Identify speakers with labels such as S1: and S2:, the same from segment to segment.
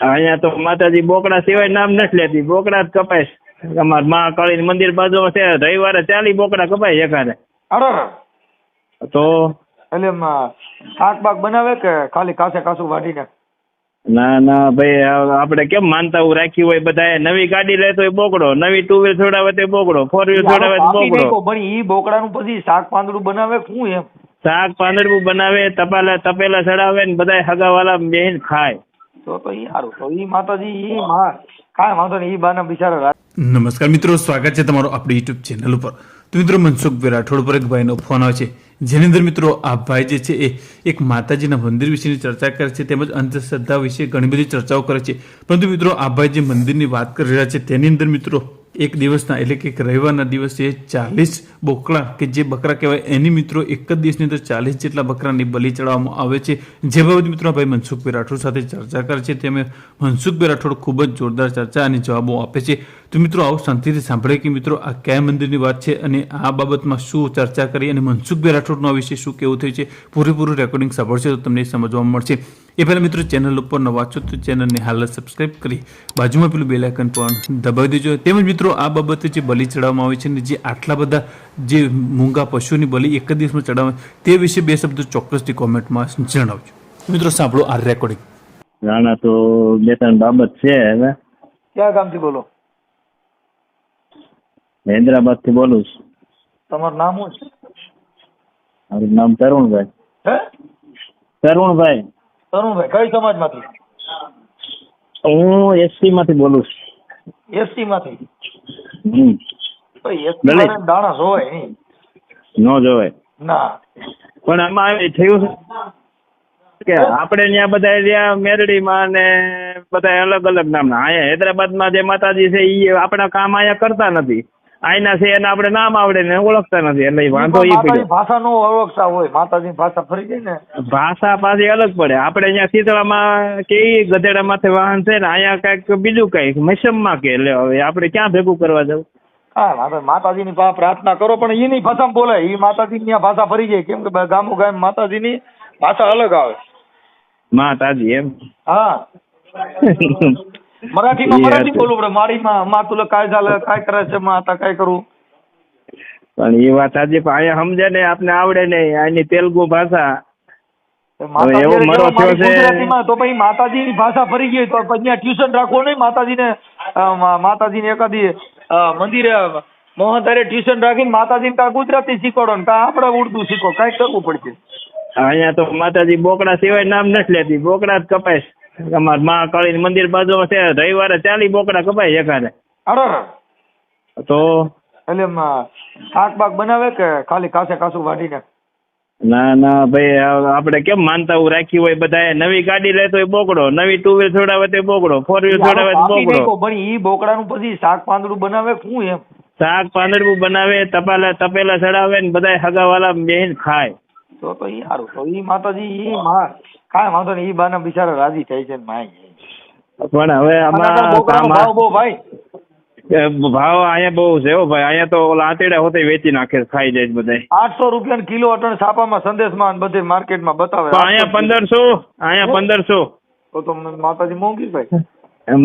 S1: અહીંયા તો માતાજી બોકડા સિવાય નામ નથી લેતી. બોકડા જ કપાય. અમાર મા કાળી મંદિર બાજુ છે રવિવારે ચાલી બોકડા કપાય એકાને તો?
S2: એટલે શાક બાક બનાવે કે ખાલી કાસે કાસું વાટીને
S1: ના ના ભાઈ આપડે આપણે કેમ માનતા હું રાખ્યું હોય બધા નવી ગાડી લેતો હોય બોકડો નવી ટુ વ્હીલ છોડાવે તો બોકડો ફોર વ્હીલ છોડાવે બોકડો.
S2: પણ ઈ બોકડાનું પછી શાક પાંદડું બનાવે શું એમ?
S1: શાક પાંદડું બનાવે તપાલા તપેલા ચડાવે ને બધા હગાવાલા બેહીન ખાય.
S2: તો તો ઈ સારું તો ઈ માતાજી ઈ માં કાંઈ વાંધો નહીં, ઈ બાના બિચારા
S3: નમસ્કાર મિત્રો, સ્વાગત છે તમારું આપણી યુટ્યુબ ચેનલ ઉપર. તો મિત્રો મનસુખ રાઠોડ પર એક ભાઈનો ફોન આવે છે. જેની અંદર મિત્રો, આ ભાઈ જે છે એ એક માતાજીના મંદિર વિશેની ચર્ચા કરે છે, તેમજ અંધશ્રદ્ધા વિશે ઘણી બધી ચર્ચાઓ કરે છે. પરંતુ મિત્રો, આ ભાઈ જે મંદિરની વાત કરી રહ્યા છે, તેની અંદર મિત્રો એક દિવસના, એટલે કે એક રવિવારના દિવસે ચાલીસ બોકડા કે જે બકરા કહેવાય, એની મિત્રો એક જ દિવસની અંદર ચાલીસ જેટલા બકરાની બલિ ચડાવવામાં આવે છે. જે બાબત મિત્રો ભાઈ મનસુખભાઈ રાઠોડ સાથે ચર્ચા કરે છે. તેમ મનસુખભાઈ રાઠોડ ખૂબ જ જોરદાર ચર્ચા અને જવાબો આપે છે. તો મિત્રો આવો શાંતિથી સાંભળે કે મિત્રો આ કયા મંદિરની વાત છે અને આ બાબતમાં શું ચર્ચા કરી અને મનસુખભાઈ રાઠોડનો આ વિશે શું કેવું થયું છે પૂરેપૂરું રેકોર્ડિંગ સાંભળશે તો તમને સમજવા મળશે. એ પહેલાં મિત્રો ચેનલ ઉપર નવા છો તો ચેનલને હાલ સબસ્ક્રાઇબ કરી બાજુમાં પેલું બેલ પણ દબાવી દેજો. તેમજ મિત્રો આ બાબતે જે બલિ ચડાવવામાં આવે છે ને જે આટલા બધા જે મૂંગા પશુની બલિ એક જ દિવસમાં ચડાવે તે વિશે બે શબ્દો ચોક્કસથી કોમેન્ટમાં જણાવજો. મિત્રો સાંભળો આ રેકોર્ડિંગ
S1: રાણા તો બે ત્રણ બાબત છે હવે.
S2: ક્યાં ગામથી બોલો?
S1: હૈદરાબાદથી બોલું છું.
S2: તમારું નામ શું છે?
S1: મારું નામ તરુણભાઈ.
S2: હે?
S1: તરુણભાઈ.
S2: તરુણભાઈ કઈ સમાજમાંથી?
S1: હું એસટી માંથી બોલું છું.
S2: એસટી માંથી?
S1: હમ.
S2: તો એસટી
S1: દલિત.
S2: વાળાને દાણા જોવાય નહીં.
S1: ન જોવાય.
S2: ના.
S1: પણ આમાં એ થયું છે કે આપણે ત્યાં બધા રહ્યા મેરડીમાં ને બધા અલગ અલગ નામના. અહીંયા હૈદરાબાદમાં જે માતાજી છે એ આપણા કામ અહીંયા કરતા નથી. આયના છે એને આપણે નામ આવડે ને ઓળખતા નથી એટલે વાંધો
S2: એ
S1: પડે
S2: ભાષા નો ઓળખતા હોય માતાજી ભાષા ફરી ગઈ ને?
S1: ભાષા પાછી અલગ પડે. આપણે અહીંયા શીતળામાં કે ગધેડા માથે વાહન છે ને અહીંયા કંઈક બીજું કંઈક મૈસમમાં કે એટલે હવે આપણે ક્યાં ભેગું કરવા જવું?
S2: હા માતા માતાજીની પ્રાર્થના કરો પણ એની ભાષામાં બોલાય એ માતાજીની આ ભાષા ફરી જાય કેમ કે ગામો ગામ માતાજીની ભાષા અલગ આવે.
S1: માતાજી એમ.
S2: હા. મરાઠીમાં
S1: ઈ
S2: મરાઠી
S1: વાત.
S2: બોલવું પડે મારીમાં માં તુલા काय झालं काय करायचं मग आता काय करू
S1: પણ એ વાત સાચી પણ અહીંયા સમજે ને આપને આવડે નહીં આની તેલુગુ ભાષા
S2: માતાજી
S1: એવો
S2: હારે
S1: મરો
S2: જેવા મારી
S1: થયો છે.
S2: ગુજરાતીમાં તો પછી માતાજીની ભાષા ફરી ગઈ તો પછી ત્યાં ટ્યુશન રાખવું નહીં માતાજીને અ, મા- માતાજીને એકાદી અ, મંદિરે મોહનધારે ટ્યુશન રાખીને માતાજીને કાં ગુજરાતી શીખવાડો ને કાં આપણે ઉર્દુ શીખો કાંઈક કરવું પડશે
S1: અહીંયા તો માતાજી બોકડા સિવાય નામ નથી લેતી બોકડા જ કપાય અમાર મા મંદિર બાજુ છે રવિવારે ચાલી બોકડા કપાય એકાને
S2: અરે
S1: તો?
S2: એટલે શાક બાક બનાવે કે ખાલી કાસે કાસું વાટીને
S1: ના ના ભાઈ આપણે કેમ માનતા હું રાખ્યું હોય બધા નવી ગાડી લે તો બોકડો નવી ટુ વ્હીલ છોડાવે તો બોકડો ફોર વ્હીલ છોડાવે તો બોકડો.
S2: પણ ઈ બોકડાનું પછી શાક પાંદડું બનાવે શું એમ?
S1: શાક પાંદડું બનાવે તપાલા તપેલા ચડાવે ને બધા હગાવાલા બેહીને ખાય.
S2: તો તો ઈ સારું તો ઈ માતાજી ઈ માં કાંઈ વાંધો નહીં ઈ બાના બિચારા રાજી થાય છે ને માય.
S1: પણ હવે આમાં
S2: ભાવ બહુ ભાઈ.
S1: ભાવ અહીંયા બહુ છે હો ભાઈ. અહીંયા તો ઓલા આંતેડા હોતે વેચી નાખે ખાઈ જાય બધા
S2: આઠસો રૂપિયા કિલો અટણ છાપામાં સંદેશમાં બધે માર્કેટમાં બતાવે.
S1: અહીંયા પંદરસો અહીંયા પંદરસો.
S2: તો તો માતાજી મોંઘી ભાઈ.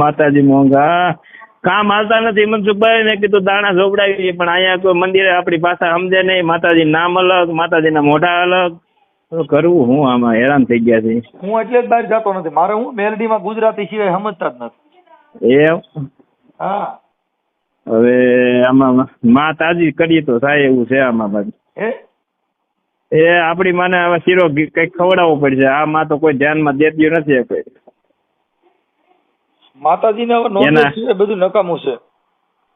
S1: માતાજી મોંઘા. કામ હાલતા નથી. મનસુખભાઈ ને કીધું દાણા જોવડાવીએ પણ અહીંયા કોઈ મંદિરે આપણી ભાષા સમજે નહીં. માતાજી નામ અલગ માતાજીના મોઢા અલગ. કરવું હું આમાં? હેરાન થઈ ગયા છે
S2: હું એટલે જ બહાર જતો નથી. મારે હું મેલડીમાં ગુજરાતી સિવાય સમજતા જ નથી.
S1: એ
S2: હા.
S1: હવે આમાં માતાજી કરીએ તો થાય એવું છે આમાં બાજુ
S2: હે?
S1: એ આપણી માને હવે શીરો કંઈક ખવડાવવો પડશે. આ માં તો કોઈ ધ્યાનમાં દેતી નથી કોઈ.
S2: માતાજીને હવે નોનવેજ સિવાય બધું નકામું છે.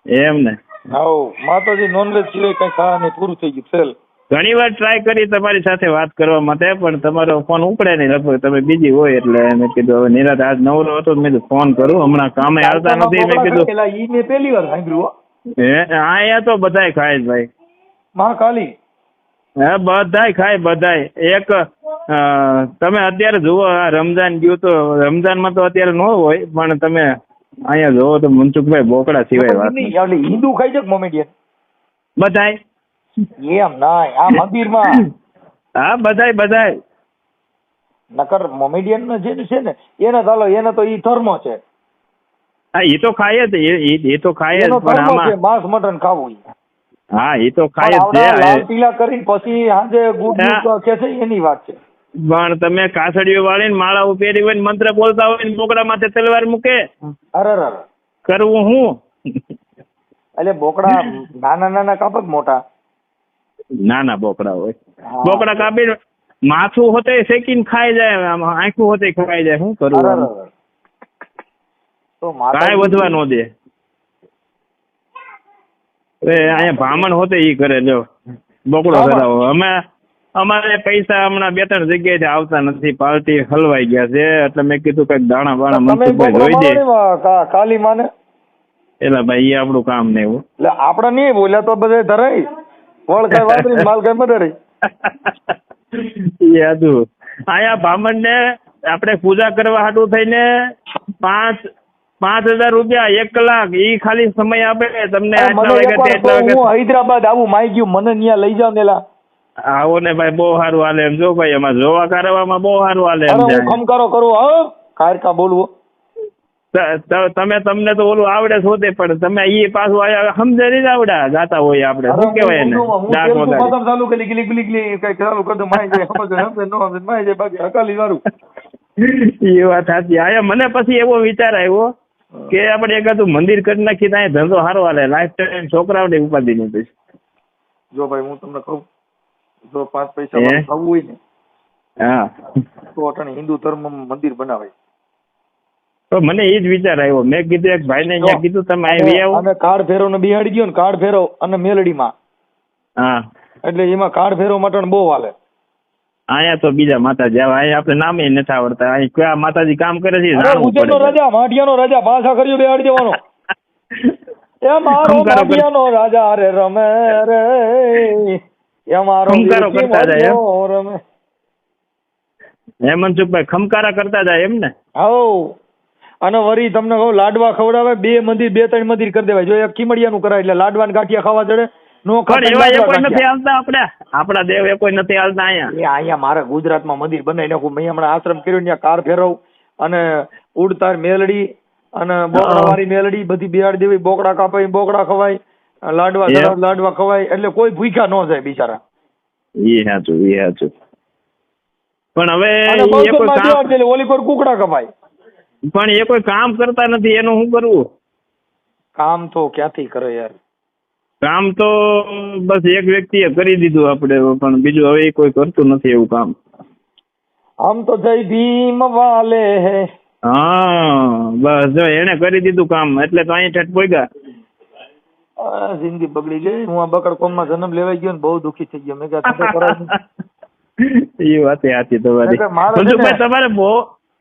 S1: એમ ને.
S2: હાઉ માતાજી નોનવેજ સિવાય કઈ ખાવા નહીં પૂરું થઈ ગયું ફેલ
S1: ઘણી વાર ટ્રાય કરી તમારી સાથે વાત કરવા માટે પણ તમારો ફોન ઉપડે નહીં લગભગ તમે બીજી હોય એટલે મેં કીધું હવે નિરાત આજ નવરો હતો મેં કીધું ફોન કરું હમણાં કામે આવતા નથી મેં કીધું.
S2: પેલા ઈ મેં પહેલી વાર સાંભળ્યું હો.
S1: અહીંયા તો બધાય ખાય ભાઈ.
S2: મહાકાલી.
S1: હા બધાય ખાય બધાય. એક તમે અત્યારે જુઓ આ રમજાન ગયું તો રમઝાનમાં તો અત્યારે ન હોય પણ તમે અહીંયા જુઓ તો મનસુખભાઈ બોકડા સિવાય વાત
S2: એટલે હિન્દુ ખાઈ છે મોમેડિયન?
S1: બધાય.
S2: એમ ના આ મંદિરમાં.
S1: હા બધાય બધાય.
S2: નકર મોમેડિયન જે છે ને એને ચાલો એને તો ઈ ધર્મ છે.
S1: હા એ તો ખાય જ એ- તો ખાય જ પણ આમાં
S2: માંસ મટન ખાવું
S1: હા એ તો ખાય જ છે
S2: પીલા કરીને પછી સાંજે ગુડ કે છે એની વાત છે.
S1: પણ તમે કાસડીઓ વાળીને માળા પહેરી હોય ને મંત્ર બોલતા હોય બોકડા માથે તલવાર મૂકે?
S2: અરે.
S1: કરવું હું?
S2: એટલે બોકડા નાના નાના કાપક મોટા?
S1: નાના બોકડા હોય. બોકડા કાપી માથું હોતે શેકીને ખાઈ જાય આમ આંખું હોતે ખાઈ જાય. શું
S2: કરું
S1: કરવું કાંઈ વધવા ન દે. અહીંયા ભામણ હોતે ઈ કરે જો. બોકડો? કરાવો અમે અમારે પૈસા હમણાં બે ત્રણ જગ્યાએથી આવતા નથી પાર્ટી હલવાઈ ગયા છે એટલે મેં કીધું કંઈક દાણા બાણા મનસુખભાઈ જોઈ દે.
S2: કાલી માને?
S1: એટલે ભાઈ એ આપણું કામ નહીં એવું.
S2: એટલે આપણે નહીં બોલ્યા તો બધે ધરાય વળ કઈ વાપરી માલ કઈ મદરે
S1: યાદુ અહીંયા બ્રાહ્મણ ને આપણે પૂજા કરવા હાટું થઈને પાંચ પાંચ હજાર રૂપિયા એક કલાક ઈ ખાલી સમય આપે. તમને આટલા
S2: હું હૈદરાબાદ આવું માઈ ગયું મને ત્યાં લઈ જાવ ને
S1: આવો ને ભાઈ બહુ સારું હાલે એમ. જો ભાઈ એમાં જોવા કરવામાં બહુ સારું હાલે એમ
S2: અરે હું કરો કરું કારકા બોલવો.
S1: તમે તમને તો ઓલું આવડે શોધે પણ તમે એ પાછું આયા સમજે નહીં આવડા જાતા હોય આપણે. શું કહેવાય એને?
S2: હું હું
S1: ડાક વગાડી.
S2: ચાલુ કરી ગલી ગલી ગલી કઈ ચાલુ કરી દો માય જાય સમજે સમજે નો સમજે માય જાય બાકી અકાલી વાળું.
S1: એ વાત સાચી. આયા મને પછી એવો વિચાર આવ્યો કે આપણે એકાદું મંદિર કરી નાખી ત્યાં ધંધો સારો હાલે. લાઈફ ટાઈમ છોકરાઓને ઉપાધિ નહીં પછી.
S2: જો ભાઈ હું તમને કહું જો પાંચ પૈસા? થવું હોય ને
S1: હા.
S2: તો અટણે હિન્દુ ધર્મ મંદિર બનાવાય
S1: તો મને એ જ વિચાર આવ્યો. મેં કીધું એક ભાઈને અહીંયા કીધું તમે અહીં વી આવો.
S2: અને કાર્ડ ફેરવ ને બિહાડી ગયો ને કાર્ડ ફેરવ અને મેલડીમાં.
S1: હા.
S2: એટલે એમાં કાર્ડ ફેરવ માટે બહુ હાલે.
S1: અહીંયા તો બીજા માતાજી આવે અહીંયા આપણે નામે નથી આવડતા. અહીં કયા માતાજી કામ કરે છે ઉજ્જૈન
S2: નો
S1: રાજા
S2: ઉજ્જૈનનો
S1: નો
S2: રાજા ભાષા કર્યું બેહાડી દેવાનો. એ મારો
S1: ખમકારો
S2: નો રાજા રે રમે રે. એ મારો
S1: કરતા જાય એમ?
S2: માઢિયો રમે
S1: હે મનસુખભાઈ ખમકારા કરતા જાય એમ ને?
S2: હાઉ અને વરી તમને કહું લાડવા ખવડાવે બે મંદિર બે ત્રણ મંદિર કરી દેવાય. જો એક ખીમડિયાનું કરાય એટલે લાડવા ને ગાંઠિયા ખાવા જડે નો
S1: એવા એ કોઈ નથી આવતા આપણે. આપણા દેવ એ કોઈ નથી આવતા અહીંયા.
S2: એ અહીંયા મારે ગુજરાતમાં મંદિર બનાવી નાખું મેં હમણાં આશ્રમ કર્યો ત્યાં કાર ફેરવ અને ઉડતાર મેલડી અને બોકડાવાળી મેલડી બધી બિહાડી દેવી બોકડા કાપાય બોકડા ખવાય લાડવા? લાડવા ખવાય એટલે કોઈ ભૂખ્યા ન જાય બિચારા.
S1: એ હાચું એ હાચું પણ હવે એ
S2: ઓલી પર કુકડા કપાય.
S1: પણ એ કોઈ કામ કરતા નથી એનું શું કરવું?
S2: કામ તો ક્યાંથી કરે યાર?
S1: કામ તો બસ એક વ્યક્તિએ કરી દીધું આપણે પણ બીજું હવે કોઈ કરતું નથી એવું કામ.
S2: આમ તો જય ભીમ વાલે હે.
S1: હા બસ જો એને કરી દીધું કામ એટલે તો અહીં ઠેઠ પોગ્યા
S2: આ જિંદગી બગડી ગઈ. હું આ બકડ કોમમાં જન્મ લેવાઈ ગયો ને બહુ દુખી થઈ ગયો. મેં કહ્યું ધંધો
S1: એ વાત સાચી તમારી.
S2: છે
S1: તમારે બહુ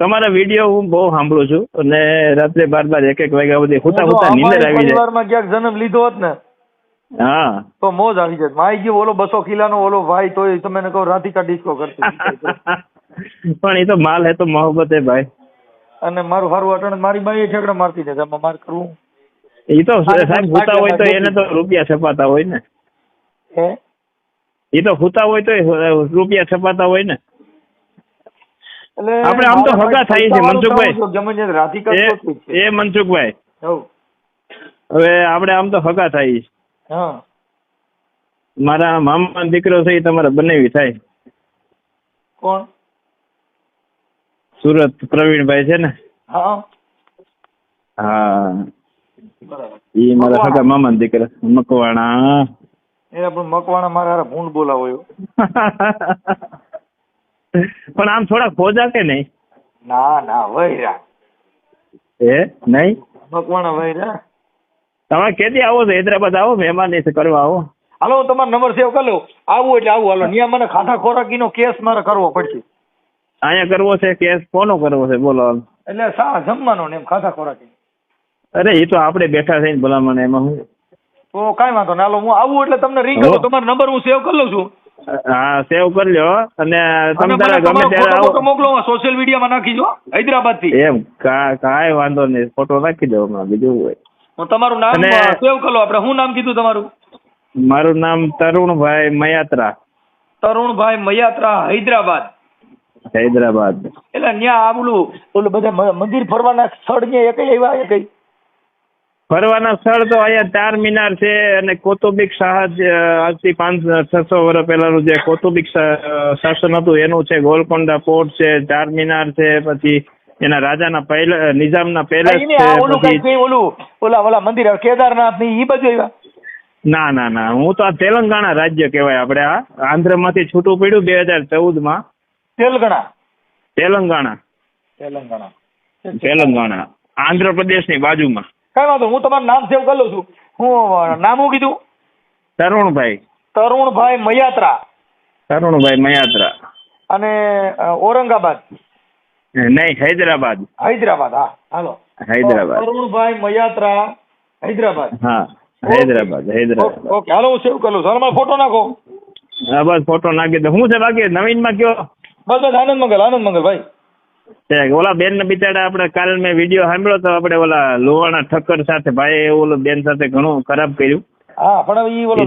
S1: તમારા વીડિયો હું બહુ સાંભળું છું. અને રાત્રે બાર બાર એક એક વાગ્યા સુધી હુતા હુતા નીંદર આવી જાય.
S2: પરિવારમાં ક્યાંક જન્મ લીધો હોત ને
S1: હા.
S2: તો મોજ આવી જાય માઈ ગયો ઓલો બસો કિલાનો ઓલો ભાઈ તોય તમે એને કહો રાધિકા ડિસ્કો કરતી
S1: પણ એ તો માલ હે તો મોહબ્બત હે ભાઈ.
S2: અને મારું હારું અટણ મારી બાઈ ઠેકડા મારતી જાય એમાં માર કરવું.
S1: એ તો સાહેબ હુતા હોય તો એને તો રૂપિયા છપાતા હોય ને. એ તો હુતા હોય તો રૂપિયા છપાતા હોય ને. આપણે આમ તો હગા થાય છે, મનસુખભાઈ. એ મનસુખભાઈ. હવે આપણે આમ તો હગા થાય. છે. મારા મામા દીકરો છે એ તમારે બનેવી થાય.
S2: કોણ?
S1: સુરત પ્રવીણભાઈ છે ને.
S2: હા.
S1: એ મારા સગા મામાનો દીકરા. મકવાણા.
S2: એ પણ મકવાણા મારા હારા ભૂંડ બોલાવો
S1: પણ આમ થોડા ખોજા કે નહીં?
S2: ના ના વૈરા.
S1: એ નહીં?
S2: મકવાણા વૈરા.
S1: તમે કેદી આવો છો? હૈદરાબાદ આવો મહેમાન કરવા આવો.
S2: હાલો તમારો નંબર સેવ કરી આવું એટલે આવું. હાલો ન્યા મને ખાટા ખોરાકીનો કેસ મારે કરવો પડશે.
S1: અહીંયા કરવો છે કેસ કોનો કરવો છે? બોલો
S2: એટલે સા જમવાનો ને એમ ખાટા ખોરાકી
S1: અરે એ તો આપણે બેઠા થઈને ભલામણ એમાં હું
S2: તો કાંઈ વાંધો ના હું આવું એટલે તમને રિંગ. કરું તમારો નંબર હું સેવ કરી લઉં છું.
S1: હા સેવ કરી લ્યો. અને તમે તારે ગમે ત્યારે આવો.
S2: મોકલો સોશિયલ મીડિયામાં નાખીજો હૈદરાબાદથી
S1: એમ કાંઈ વાંધો નહીં. ફોટો નાખી દો હમણાં બીજું હોય.
S2: હું તમારું નામ સેવ કરો આપણે શું નામ કીધું તમારું?
S1: મારું નામ તરુણભાઈ મયાત્રા.
S2: તરુણભાઈ મયાત્રા હૈદરાબાદ.
S1: હૈદરાબાદ.
S2: એટલે ત્યાં આ ઓલું બધા મંદિર ફરવાના સ્થળ ન્યા એક એવા એકઈ
S1: ફરવાના સ્થળ તો અહીંયા ચાર મિનાર છે અને કૌટુંબિક શાહ આજથી પાંચ છસો વર્ષ પહેલાનું જે કૌટુંબિક શાસન હતું એનું છે ગોલકોંડા પોર્ટ છે ચાર મિનાર છે પછી એના રાજાના પહેલા નિઝામના પેલેસ
S2: ઓલું
S1: છે
S2: ઓલું ઓલા ઓલા મંદિર કેદારનાથની ઈ બાજુ આવ્યા?
S1: ના ના ના હું તો આ તેલંગાણા રાજ્ય કહેવાય આપણે આ આંધ્રમાંથી છૂટું પડ્યું બે હજાર ચૌદમાં.
S2: તેલંગાણા?
S1: તેલંગાણા.
S2: તેલંગાણા.
S1: તેલંગાણા આંધ્રપ્રદેશની બાજુમાં.
S2: કઈ વાંધો હું તમારું નામ સેવ કરી લઉં છું. હું નામ શું કીધું?
S1: તરુણભાઈ.
S2: તરુણભાઈ મયાત્રા.
S1: તરુણભાઈ મયાત્રા.
S2: અને ઔરંગાબાદ?
S1: નહીં હૈદરાબાદ.
S2: હૈદરાબાદ હા હાલો.
S1: હૈદરાબાદ.
S2: તરુણભાઈ મયાત્રા હૈદરાબાદ.
S1: હા હૈદરાબાદ હૈદરાબાદ.
S2: ઓકે, હાલો હું સેવ કરું સર છું. મારો ફોટો નાખો.
S1: હા બસ ફોટો નાખી દો. હું છે બાકી? નવીનમાં કયો?
S2: બસ બસ આનંદ મંગલ આનંદ મંગલ ભાઈ.
S1: ઓલા બેન ને બિચારા આપણે કાલ મેં વીડિયો સાંભળ્યો તો આપણે ઓલા લોહાણા ઠક્કર સાથે ભાઈ ઓલો બેન સાથે ઘણું ખરાબ કર્યું.
S2: હા પણ એ ઓલો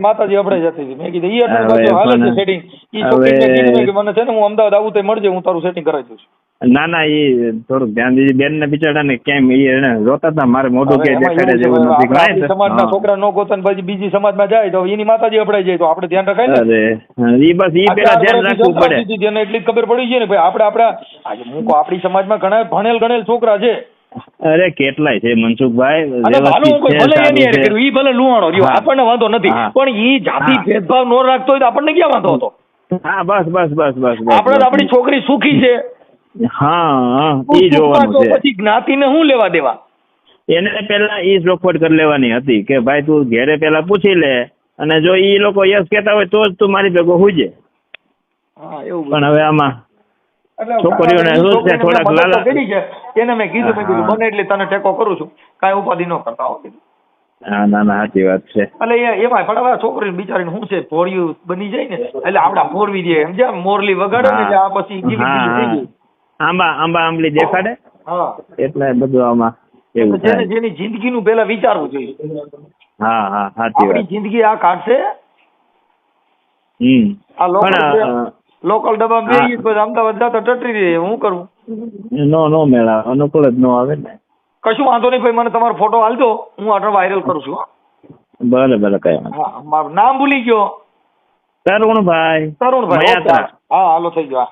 S2: માતાજી આપણે જતી હતી. મેં કીધું ઈ અટલ બાજુ હાલે છે સેટિંગ ઈ છોકરીને કીધું કે મને છે ને હું અમદાવાદ આવું તો મળજે હું તારું સેટિંગ કરાવી દઉં છું.
S1: ના ના એ થોડુંક ધ્યાન દીધી બેન ને બિચારા ને કેમ એ એને રોતા હતા મારે મોઢું કે દેખાડે જેવું નથી.
S2: સમાજના છોકરા નો ગોતન પછી બીજી સમાજમાં જાય તો એની માતાજી અપડાઈ જાય તો આપણે ધ્યાન રખાય ને?
S1: એ બસ
S2: એ
S1: પેલા ધ્યાન રાખવું પડે.
S2: જેને એટલી ખબર પડી છે ને ભાઈ આપણે આપણા આજે હું આપણી સમાજમાં ઘણા ભણેલ ગણેલ છોકરા છે.
S1: અરે કેટલાય છે મનસુખભાઈ
S2: ઈ ભલે લુહાણો રહ્યો આપણને વાંધો નથી પણ ઈ જાતિ ભેદભાવ નો રાખતો હોય તો આપણને ક્યાં વાંધો હતો?
S1: હા બસ બસ બસ બસ
S2: આપણે. આપણી છોકરી સુખી છે.
S1: હા
S2: સુખમાં
S1: જોવાનું છે.
S2: પછી જ્ઞાતિને શું લેવા દેવા?
S1: એને પેલા ઈ ચોખવટ કરી લેવાની હતી કે ભાઈ તું ઘેરે પેલા પૂછી લે અને જો એ લોકો યસ કહેતા હોય તો જ તું મારી ભેગો હુજે પણ હવે આમાં છોકરીઓને શું છે, થોડાક લાલા-
S2: એને મેં કીધું મેં કીધું બને એટલે તને ટેકો કરું છું. કાંઈ ઉપાધિ ન કરતા હો.
S1: ના ના સાચી વાત છે.
S2: એટલે એ એમાં પણ છોકરી બિચારી શું છે ભોળિયું બની જાય ને એટલે આપડા ભોરવી દે. જેમ મોરલી વગાડે ને આ પછી
S1: આંબા આંબા આંબલી દેખાડે?
S2: હા.
S1: એટલે બધું આમાં
S2: જેને
S1: થાય.
S2: જેની જિંદગીનું પહેલા વિચારવું જોઈએ.
S1: હા હા સાચી
S2: આપણી જિંદગી આ કાઢશે.
S1: હમ.
S2: આ લોકલ લોકલ ડબ્બા. પછી અમદાવાદ જતા ટટરી રહી હું કરું?
S1: નો નો મેળા અનુકૂળ જ નો આવે ને.
S2: કશું વાંધો નહીં ભાઈ મને તમારો ફોટો હાલજો હું આટલો વાયરલ કરું છું
S1: ભલે ભલે કઈ
S2: હા મારું નામ ભૂલી ગયો.
S1: તરુણભાઈ.
S2: તરુણભાઈ હા હાલો થઈ ગયો.